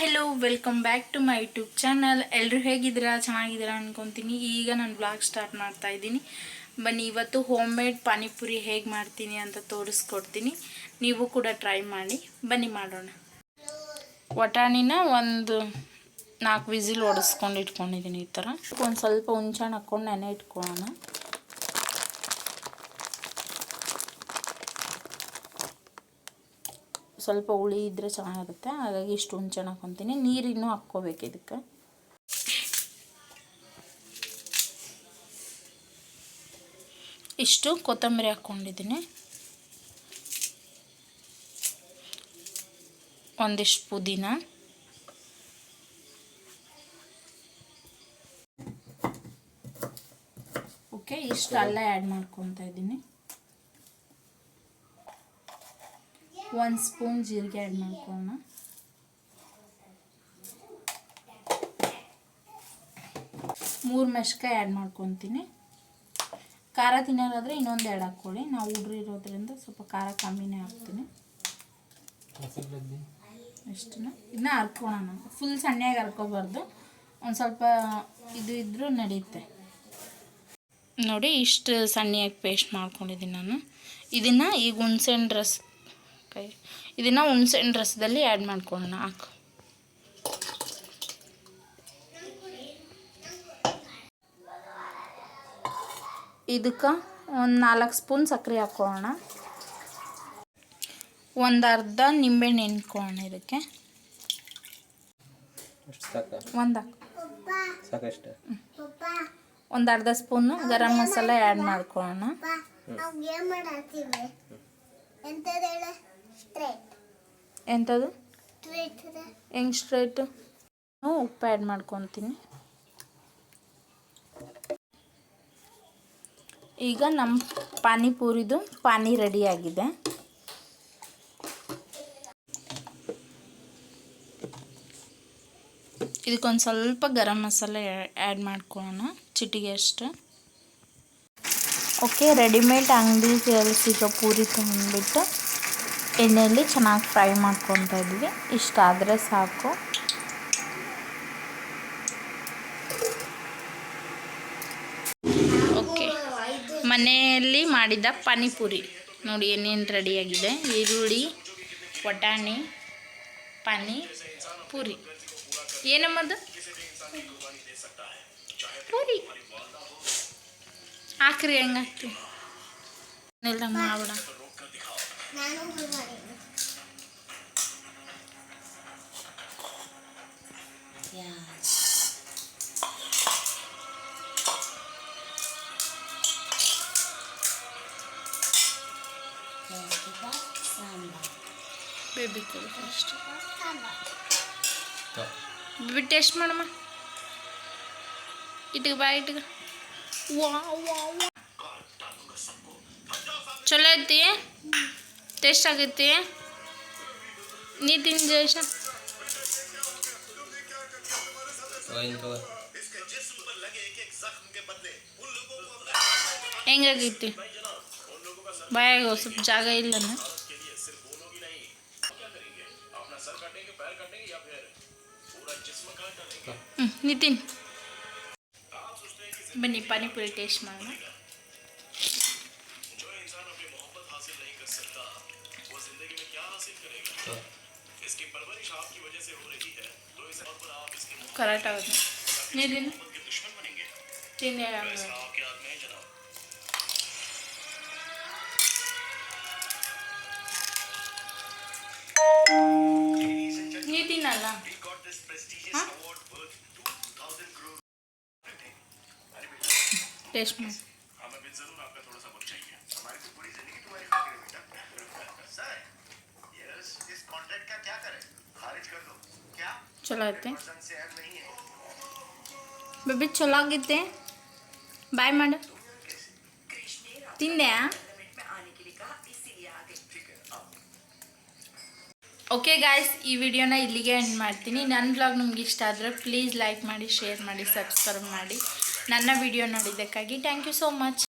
Hello welcome back to my YouTube channel ಎಲ್ಲರೂ ಹೇಗಿದ್ದೀರಾ? ಚೆನ್ನಾಗಿದ್ದೀರಾ ಅಂದ್ಕೊತೀನಿ ಈಗ ನಾನು ಬ್ಲಾಗ್ ಸ್ಟಾರ್ಟ್ ಮಾಡ್ತಾ ಇದ್ದೀನಿ. ಬನ್ನಿ, ಇವತ್ತು ಹೋಮ್ ಮೇಡ್ ಪಾನಿಪುರಿ ಹೇಗೆ ಮಾಡ್ತೀನಿ ಅಂತ ತೋರಿಸ್ಕೊಡ್ತೀನಿ. ನೀವು ಕೂಡ ಟ್ರೈ ಮಾಡಿ. ಬನ್ನಿ, ಮಾಡೋಣ. ವಟಾಣಿನ ಒಂದು ನಾಲ್ಕು ವಿಸಿಲ್ ಒಡಿಸ್ಕೊಂಡು ಇಟ್ಕೊಂಡಿದ್ದೀನಿ ಈ ಥರ. ಒಂದು ಸ್ವಲ್ಪ ಹುಂಚೆಹಣ್ಣು ಹಾಕ್ಕೊಂಡು ನೆನೆ ಇಟ್ಕೊಳ್ಳೋಣ. ಸ್ವಲ್ಪ ಹುಳಿ ಇದ್ದರೆ ಚೆನ್ನಾಗಿರುತ್ತೆ. ಹಾಗಾಗಿ ಇಷ್ಟು ಹುಣ್ಚೆಣ್ಣ ಹಾಕ್ಕೊತೀನಿ ನೀರಿನ್ನೂ ಹಾಕ್ಕೋಬೇಕು ಇದಕ್ಕೆ. ಇಷ್ಟು ಕೊತ್ತಂಬರಿ ಹಾಕ್ಕೊಂಡಿದ್ದೀನಿ. ಒಂದಿಷ್ಟು ಪುದೀನ. ಓಕೆ, ಇಷ್ಟು ಅಲ್ಲ ಆ್ಯಡ್ ಮಾಡ್ಕೊತಾ ಇದ್ದೀನಿ. ಒಂದು ಸ್ಪೂನ್ ಜೀರಿಗೆ ಆ್ಯಡ್ ಮಾಡ್ಕೊಳ್ಳೋಣ ಮೂರು ಮೆಣಸ್ಕಾಯಿ ಆ್ಯಡ್ ಮಾಡ್ಕೊತೀನಿ. ಖಾರ ತಿನ್ನೋದಾದರೆ ಇನ್ನೊಂದು ಎರಡು ಹಾಕ್ಕೊಳ್ಳಿ ನಾವು ಹುಡ್ರು ಸ್ವಲ್ಪ ಖಾರ ಕಮ್ಮಿನೇ ಹಾಕ್ತೀನಿ. ಇಷ್ಟನ್ನ ಇದನ್ನ ಹರ್ಕೊಳ್ಳೋಣ ಫುಲ್ ಸಣ್ಣಗೆ ಹರ್ಕೋಬಾರ್ದು ಒಂದು ಸ್ವಲ್ಪ ಇದು ಇದ್ದರೂ ನಡೆಯುತ್ತೆ ನೋಡಿ ಇಷ್ಟು ಸಣ್ಣಗೆ ಪೇಸ್ಟ್ ಮಾಡ್ಕೊಂಡಿದ್ದೀನಿ ನಾನು. ಇದನ್ನು ಈಗ ಹುಣ್ಸೆಹಣ್ಣು ರಸ ಕೈ. ಇದನ್ನು ಹುಣ್ಸೆಹಣ್ಣು ರಸದಲ್ಲಿ ಆ್ಯಡ್ ಮಾಡ್ಕೊಳ್ಳೋಣ. ಹಾಕು. ಇದಕ್ಕೆ ಒಂದು ನಾಲ್ಕು ಸ್ಪೂನ್ ಸಕ್ಕರೆ ಹಾಕ್ಕೊಳ್ಳೋಣ ಒಂದು ಅರ್ಧ ನಿಂಬೆಹಣ್ಣು ನೆನ್ಕೊಳ್ಳೋಣ ಇದಕ್ಕೆ. ಒಂದು ಒಂದು ಅರ್ಧ ಸ್ಪೂನು ಗರಂ ಮಸಾಲ ಆ್ಯಡ್ ಮಾಡ್ಕೊಳ್ಳೋಣ. ಎಂಥದ್ದು ಹೆಂಗೆ ಸ್ಟ್ರೈಟು ಉಪ್ಪು ಆ್ಯಡ್ ಮಾಡ್ಕೊತೀನಿ. ಈಗ ನಮ್ಮ ಪಾನಿಪೂರಿದು ಪಾನಿ ರೆಡಿಯಾಗಿದೆ ಇದಕ್ಕೊಂದು ಸ್ವಲ್ಪ ಗರಂ ಮಸಾಲೆ ಆ್ಯಡ್ ಮಾಡ್ಕೊಳ್ಳೋಣ ಚಿಟಿಗೆ ಅಷ್ಟು. ಓಕೆ ರೆಡಿಮೇಡ್ ಅಂಗಡಿ ಸಿಗೋ ಪೂರಿ ತೊಗೊಂಡ್ಬಿಟ್ಟು ಎಣ್ಣೆಯಲ್ಲಿ ಚೆನ್ನಾಗಿ ಫ್ರೈ ಮಾಡ್ಕೊತಾ ಇದ್ವಿ. ಇಷ್ಟ ಆದರೆ ಸಾಕು. ಓಕೆ. ಮನೆಯಲ್ಲಿ ಮಾಡಿದ ಪಾನಿಪುರಿ. ನೋಡಿ, ಏನೇನು ರೆಡಿಯಾಗಿದೆ ಈರುಳ್ಳಿ ಬಟಾಣಿ ಪಾನಿ ಪೂರಿ ಏನಮ್ಮದು? ಪೂರಿ. ಹಾಕ್ರಿ, ಹೆಂಗಾಗ್ತಿ. ಎಲ್ಲ ಮಾಡೋಣ ನಾನು ಹುಲ್ ಮಾಡಿದ್ದೆ ಬೇಬಿ ಕೊಡು ಫಸ್ಟ್ ಬೇಬಿ ಟೇಸ್ಟ್ ಮಾಡಮ್ಮ ಇಟ್ಗ ಬಾ ಇಟ್ಗ ವಾ ವಾ ವಾ ಚಲೋ ಐತಿ ಟೇಸ್ಟ್ ಆಗೈತಿ ನೀ ತಿಂದ ಜಯಶ ಏನು ತಗೋ ಹೆಂಗಾಗೈತಿ ಬಾಯಾಗ ಸ್ವಲ್ಪ ಜಾಗ ಇಲ್ಲನ ಹ್ಞೂ ನಿತಿನ್ ಬನ್ನಿ ಪಾನಿಪುರಿ ಟೇಸ್ಟ್ ಮಾಡೋಣ इसकी परवरिश कराटा बता नहीं लेना तीन यार आपके हाथ ये तीन आला। हाँ? टेस्ट में। ಚಲೋ ಐತೆ. ಬೇಬಿ ಚಲೋ ಆಗೈತೆ ಬಾಯ್ ಮಾಡು. ತಿಂದ್ಯಾ? ಓಕೆ ಗಾಯ್ಸ್ ಈ ವಿಡಿಯೋನ ಇಲ್ಲಿಗೆ ಎಂಡ್ ಮಾಡ್ತೀನಿ. ನನ್ನ ಬ್ಲಾಗ್ ನಿಮ್ಗೆ ಇಷ್ಟ ಆದರೆ ಪ್ಲೀಸ್ ಲೈಕ್ ಮಾಡಿ ಶೇರ್ ಮಾಡಿ ಸಬ್ಸ್ಕ್ರೈಬ್ ಮಾಡಿ. ನನ್ನ ವಿಡಿಯೋ ನೋಡಿದ್ದಕ್ಕಾಗಿ ಥ್ಯಾಂಕ್ ಯು ಸೋ ಮಚ್